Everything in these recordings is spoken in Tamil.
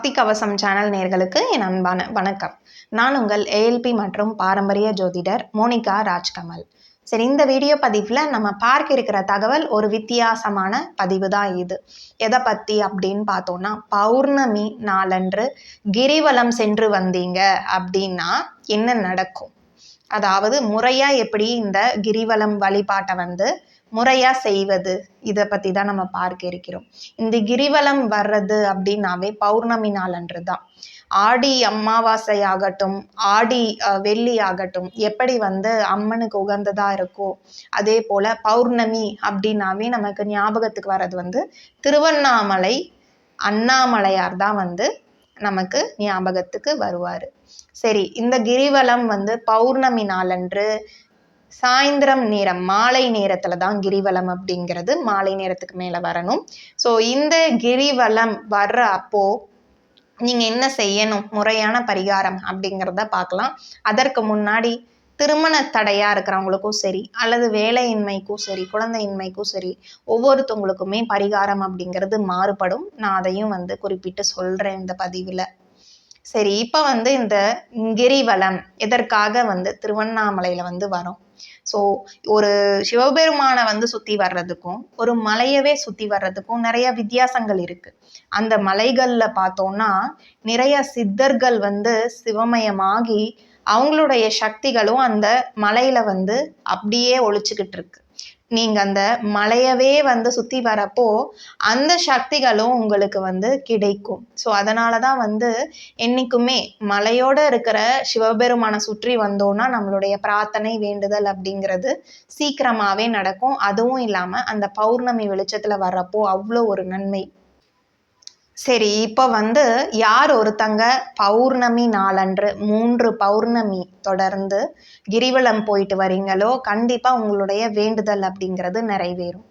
சக்தி கவசம் சேனல் நேர்களுக்கு என் அன்பான வணக்கம். நான் உங்கள் ஏஎல்பி மற்றும் பாரம்பரிய ஜோதிடர் மோனிகா ராஜ்கமல். சரி இந்த வீடியோ பதிவில் நம்ம பார்க்க இருக்கிற தகவல் ஒரு வித்தியாசமான பதிவு தான் இது. எதை பற்றி அப்படின்னு பார்த்தோன்னா பௌர்ணமி நாளன்று கிரிவலம் சென்று வந்தீங்க அப்படின்னா என்ன நடக்கும்? அதாவது முறையாக எப்படி இந்த கிரிவலம் வழிபாட்டை வந்து முறையாக செய்வது? இதை பற்றி தான் நம்ம பார்க்க இருக்கிறோம். இந்த கிரிவலம் வர்றது அப்படின்னாவே பௌர்ணமி நாளன்று தான் ஆடி அமாவாசை ஆகட்டும் ஆடி வெள்ளி ஆகட்டும் எப்படி வந்து அம்மனுக்கு உகந்ததாக இருக்கோ அதே போல் பௌர்ணமி அப்படின்னாவே நமக்கு ஞாபகத்துக்கு வர்றது வந்து திருவண்ணாமலை அண்ணாமலையார் தான் வந்து நமக்கு ஞாபகத்துக்கு வருவார். சரி இந்த கிரிவலம் வந்து பௌர்ணமி நாளன்று சாயந்தரம் நேரம் மாலை நேரத்தில் தான் கிரிவலம் அப்படிங்கிறது மாலை நேரத்துக்கு மேலே வரணும். ஸோ இந்த கிரிவலம் வர்ற அப்போ நீங்கள் என்ன செய்யணும்? முறையான பரிகாரம் அப்படிங்கிறத பார்க்கலாம். அதற்கு முன்னாடி திருமண தடையாக இருக்கிறவங்களுக்கும் சரி அல்லது வேலையின்மைக்கும் சரி குழந்தையின்மைக்கும் சரி ஒவ்வொருத்தவங்களுக்குமே பரிகாரம் அப்படிங்கிறது மாறுபடும். நான் அதையும் வந்து குறிப்பிட்டு சொல்கிறேன் இந்த பதிவில். சரி இப்போ வந்து இந்த கிரிவலம் எதற்காக வந்து திருவண்ணாமலையில் வந்து வரும்? ஸோ ஒரு சிவபெருமானை வந்து சுற்றி வர்றதுக்கும் ஒரு மலையவே சுற்றி வர்றதுக்கும் நிறைய வித்தியாசங்கள் இருக்குது அந்த மலைகளில் பார்த்தோன்னா நிறைய சித்தர்கள் வந்து சிவமயமாகி அவங்களுடைய சக்திகளும் அந்த மலையில் வந்து அப்படியே ஒழிச்சுக்கிட்டு இருக்கு. நீங்கள் அந்த மலையவே வந்து சுற்றி வரப்போ அந்த சக்திகளும் உங்களுக்கு வந்து கிடைக்கும். ஸோ அதனால தான் வந்து என்றைக்குமே மலையோடு இருக்கிற சிவபெருமானை சுற்றி வந்தோன்னா நம்மளுடைய பிரார்த்தனை வேண்டுதல் அப்படிங்கிறது சீக்கிரமாகவே நடக்கும். அதுவும் இல்லாமல் அந்த பௌர்ணமி வெளிச்சத்தில் வர்றப்போ அவ்வளோ ஒரு நன்மை. சரி இப்போ வந்து யார் ஒருத்தங்க பௌர்ணமி நாளன்று மூன்று பௌர்ணமி தொடர்ந்து கிரிவலம் போயிட்டு வரீங்களோ கண்டிப்பாக உங்களுடைய வேண்டுதல் அப்படிங்கிறது நிறைவேறும்.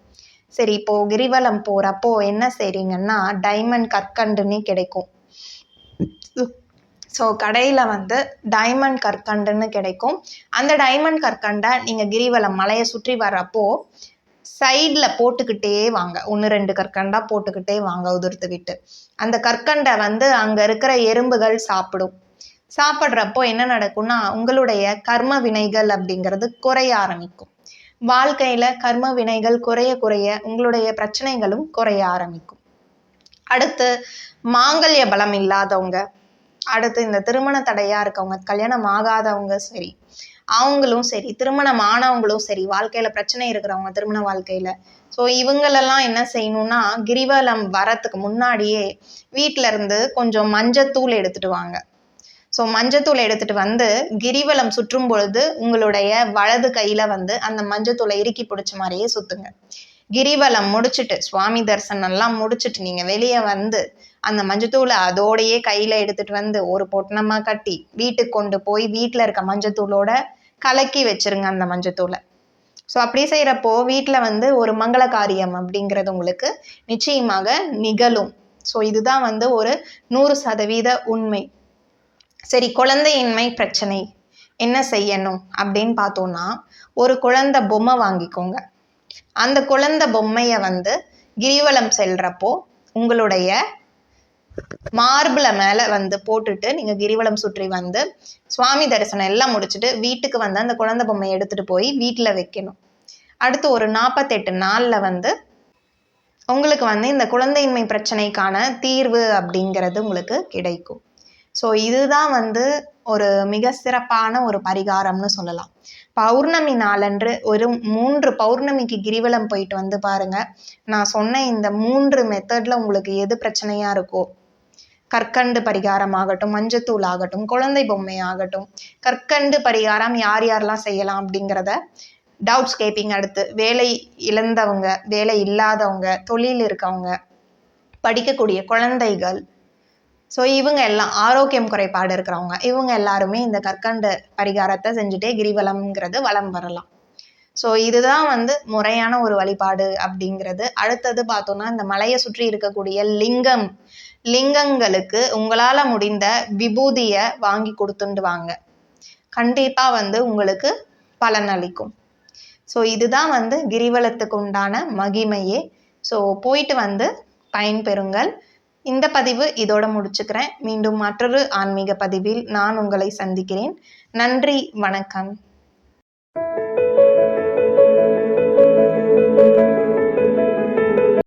சரி இப்போ கிரிவலம் போகிறப்போ என்ன செய்றீங்கன்னா டைமண்ட் கற்கண்டுன்னு கிடைக்கும். ஸோ கடையில் வந்து டைமண்ட் கற்கண்டுன்னு கிடைக்கும். அந்த டைமண்ட் கற்கண்டை நீங்கள் கிரிவலம் மலையை சுற்றி வர்றப்போ சைடில் போட்டுக்கிட்டே வாங்க. ஒன்று ரெண்டு கற்கண்டாக போட்டுக்கிட்டே வாங்க உதிர்த்து விட்டு. அந்த கற்கண்டை வந்து அங்கே இருக்கிற எறும்புகள் சாப்பிடும். சாப்பிட்றப்போ என்ன நடக்கும்னா உங்களுடைய கர்ம வினைகள் அப்படிங்கிறது குறைய ஆரம்பிக்கும். வாழ்க்கையில் கர்ம வினைகள் குறைய குறைய உங்களுடைய பிரச்சனைகளும் குறைய ஆரம்பிக்கும். அடுத்து மாங்கல்ய பலம் இல்லாதவங்க. அடுத்து இந்த திருமண தடையாக இருக்கவங்க கல்யாணம் ஆகாதவங்க சரி. அவங்களும் சரி திருமணம் ஆனவங்களும் சரி வாழ்க்கையில் பிரச்சனை இருக்கிறவங்க திருமண வாழ்க்கையில். ஸோ இவங்களெல்லாம் என்ன செய்யணும்னா கிரிவலம் வரத்துக்கு முன்னாடியே வீட்டில இருந்து கொஞ்சம் மஞ்சத்தூள் எடுத்துகிட்டு வாங்க. ஸோ மஞ்சத்தூளை எடுத்துகிட்டு வந்து கிரிவலம் சுற்றும் பொழுது உங்களுடைய வலது கையில் வந்து அந்த மஞ்சத்தூளை இறுக்கி பிடிச்ச மாதிரியே சுற்றுங்க கிரிவலம் முடிச்சுட்டு சுவாமி தரிசனம்லாம் முடிச்சுட்டு நீங்கள் வெளியே வந்து அந்த மஞ்சத்தூளை அதோடையே கையில் எடுத்துகிட்டு வந்து ஒரு பொட்டணமாக கட்டி வீட்டுக்கு கொண்டு போய் வீட்டில் இருக்க மஞ்சத்தூளோட கலக்கி வச்சுருங்க அந்த மஞ்சத்தூளை. ஸோ அப்படி செய்கிறப்போ வீட்டில் வந்து ஒரு மங்கள காரியம் அப்படிங்கிறது உங்களுக்கு நிச்சயமாக நிகழும். ஸோ இதுதான் வந்து ஒரு நூறு சதவீத உண்மை. சரி குழந்தையின்மை பிரச்சனை. என்ன செய்யணும் அப்படின்னு பார்த்தோன்னா ஒரு குழந்தை பொம்மை வாங்கிக்கோங்க. அந்த குழந்தை பொம்மையை வந்து கிரிவலம் செல்றப்போ உங்களுடைய மார்பிளை மேலே வந்து போட்டுட்டு நீங்கள் கிரிவலம் சுற்றி வந்து சுவாமி தரிசனம் எல்லாம் முடிச்சுட்டு வீட்டுக்கு வந்து அந்த குழந்தை பொம்மையை எடுத்துகிட்டு போய் வீட்டில் வைக்கணும். அடுத்து ஒரு நாற்பத்தெட்டு நாளில் வந்து உங்களுக்கு வந்து இந்த குழந்தையின்மை பிரச்சனைக்கான தீர்வு அப்படிங்கிறது உங்களுக்கு கிடைக்கும். ஸோ இதுதான் வந்து ஒரு மிக சிறப்பான ஒரு பரிகாரம்னு சொல்லலாம். பௌர்ணமி நாளன்று ஒரு மூன்று பௌர்ணமிக்கு கிரிவலம் போயிட்டு வந்து பாருங்க. நான் சொன்ன இந்த மூன்று மெத்தட்ல உங்களுக்கு எது பிரச்சனையா இருக்கோ கற்கண்டு பரிகாரம் ஆகட்டும் மஞ்சத்தூள் ஆகட்டும் குழந்தை பொம்மை ஆகட்டும் கற்கண்டு பரிகாரம் யார் யாரெல்லாம் செய்யலாம் அப்படிங்கிறத டவுட்ஸ் கேப்பிங் அடுத்து. வேலை இழந்தவங்க வேலை இல்லாதவங்க தொழில் இருக்கவங்க படிக்கக்கூடிய குழந்தைகள். ஸோ இவங்க எல்லாம் ஆரோக்கியம் குறைபாடு இருக்கிறவங்க. இவங்க எல்லாருமே இந்த கற்கண்டு பரிகாரத்தை செஞ்சுட்டே கிரிவலம்ங்கிறது வளம் வரலாம். ஸோ இதுதான் வந்து முறையான ஒரு வழிபாடு அப்படிங்கிறது. அடுத்தது பார்த்தோன்னா இந்த மலையை சுற்றி இருக்கக்கூடிய லிங்கம். லிங்கங்களுக்கு உங்களால் முடிந்த விபூதியை வாங்கி கொடுத்துட்டு வாங்க கண்டிப்பாக வந்து உங்களுக்கு பலன் அளிக்கும். ஸோ இதுதான் வந்து கிரிவலத்துக்கு உண்டான மகிமையே. ஸோ போயிட்டு வந்து பயன்பெறுங்கள். இந்த பதிவு இதோட முடிச்சுக்கிறேன். மீண்டும் மற்றொரு ஆன்மீக பதிவில் நான் உங்களை சந்திக்கிறேன். நன்றி வணக்கம்.